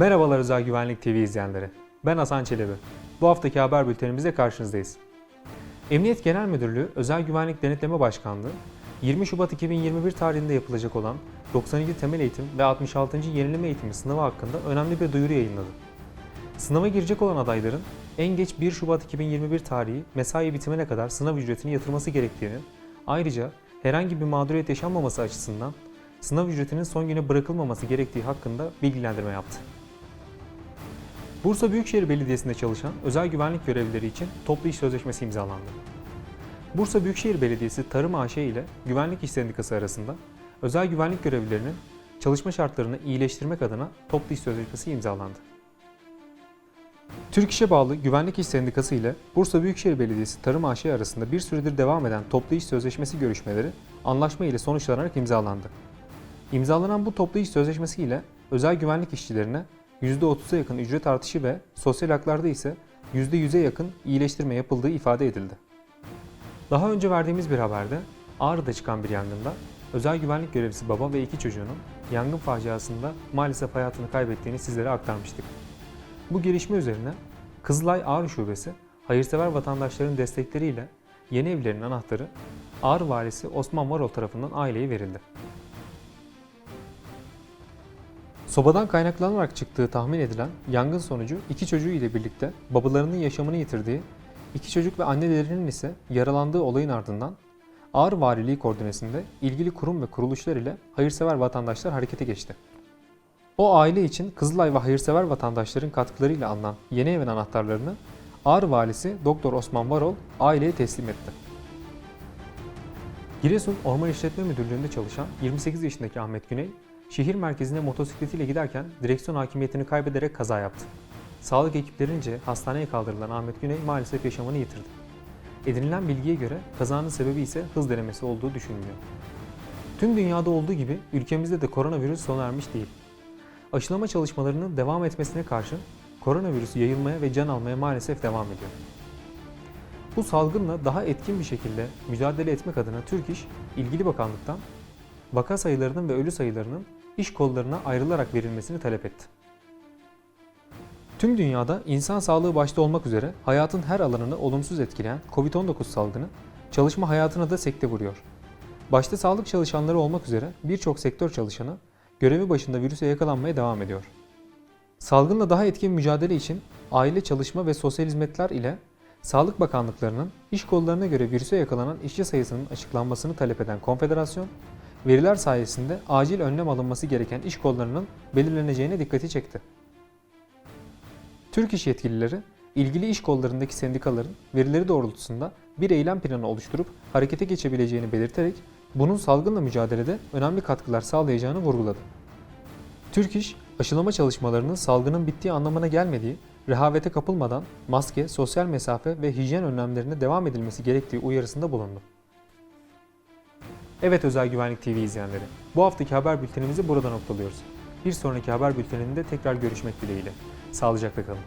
Merhabalar Özel Güvenlik TV izleyenleri. Ben Hasan Çelebi. Bu haftaki haber bültenimizde karşınızdayız. Emniyet Genel Müdürlüğü Özel Güvenlik Denetleme Başkanlığı 20 Şubat 2021 tarihinde yapılacak olan 92 temel eğitim ve 66. yenileme eğitimi sınavı hakkında önemli bir duyuru yayınladı. Sınava girecek olan adayların en geç 1 Şubat 2021 tarihi mesai bitimine kadar sınav ücretini yatırması gerektiğini, ayrıca herhangi bir mağduriyet yaşanmaması açısından sınav ücretinin son güne bırakılmaması gerektiği hakkında bilgilendirme yaptı. Bursa Büyükşehir Belediyesi'nde çalışan özel güvenlik görevlileri için toplu iş sözleşmesi imzalandı. Bursa Büyükşehir Belediyesi Tarım AŞ ile Güvenlik İş Sendikası arasında özel güvenlik görevlilerinin çalışma şartlarını iyileştirmek adına toplu iş sözleşmesi imzalandı. Türk İş'e bağlı Güvenlik İş Sendikası ile Bursa Büyükşehir Belediyesi Tarım AŞ arasında bir süredir devam eden toplu iş sözleşmesi görüşmeleri anlaşma ile sonuçlanarak imzalandı. İmzalanan bu toplu iş sözleşmesi ile özel güvenlik işçilerine %30'a yakın ücret artışı ve sosyal haklarda ise %100'e yakın iyileştirme yapıldığı ifade edildi. Daha önce verdiğimiz bir haberde Ağrı'da çıkan bir yangında özel güvenlik görevlisi baba ve iki çocuğunun yangın faciasında maalesef hayatını kaybettiğini sizlere aktarmıştık. Bu gelişme üzerine Kızılay Ağrı Şubesi hayırsever vatandaşların destekleriyle yeni evlerin anahtarı Ağrı Valisi Osman Varol tarafından aileye verildi. Sobadan kaynaklanarak çıktığı tahmin edilen yangın sonucu iki çocuğu ile birlikte babalarının yaşamını yitirdiği, iki çocuk ve annelerinin ise yaralandığı olayın ardından Ağrı Valiliği koordinesinde ilgili kurum ve kuruluşlar ile hayırsever vatandaşlar harekete geçti. O aile için Kızılay ve hayırsever vatandaşların katkılarıyla alınan yeni evin anahtarlarını Ağrı Valisi Doktor Osman Varol aileye teslim etti. Giresun Orman İşletme Müdürlüğü'nde çalışan 28 yaşındaki Ahmet Güney, şehir merkezine motosikletiyle giderken direksiyon hakimiyetini kaybederek kaza yaptı. Sağlık ekiplerince hastaneye kaldırılan Ahmet Güney maalesef yaşamını yitirdi. Edinilen bilgiye göre kazanın sebebi ise hız denemesi olduğu düşünülüyor. Tüm dünyada olduğu gibi ülkemizde de koronavirüs sona ermiş değil. Aşılama çalışmalarının devam etmesine karşın koronavirüs yayılmaya ve can almaya maalesef devam ediyor. Bu salgınla daha etkin bir şekilde mücadele etmek adına Türk İş, ilgili bakanlıktan vaka sayılarının ve ölü sayılarının iş kollarına ayrılarak verilmesini talep etti. Tüm dünyada insan sağlığı başta olmak üzere hayatın her alanını olumsuz etkileyen COVID-19 salgını çalışma hayatına da sekte vuruyor. Başta sağlık çalışanları olmak üzere birçok sektör çalışanı görevi başında virüse yakalanmaya devam ediyor. Salgınla daha etkin mücadele için Aile Çalışma ve Sosyal Hizmetler ile Sağlık Bakanlıklarının iş kollarına göre virüse yakalanan işçi sayısının açıklanmasını talep eden konfederasyon, veriler sayesinde acil önlem alınması gereken iş kollarının belirleneceğine dikkati çekti. Türk İş yetkilileri, ilgili iş kollarındaki sendikaların verileri doğrultusunda bir eylem planı oluşturup harekete geçebileceğini belirterek bunun salgınla mücadelede önemli katkılar sağlayacağını vurguladı. Türk İş, aşılama çalışmalarının salgının bittiği anlamına gelmediği, rehavete kapılmadan maske, sosyal mesafe ve hijyen önlemlerine devam edilmesi gerektiği uyarısında bulundu. Evet Özel Güvenlik TV izleyenleri, bu haftaki haber bültenimizi burada noktalıyoruz. Bir sonraki haber bülteninde tekrar görüşmek dileğiyle. Sağlıcakla kalın.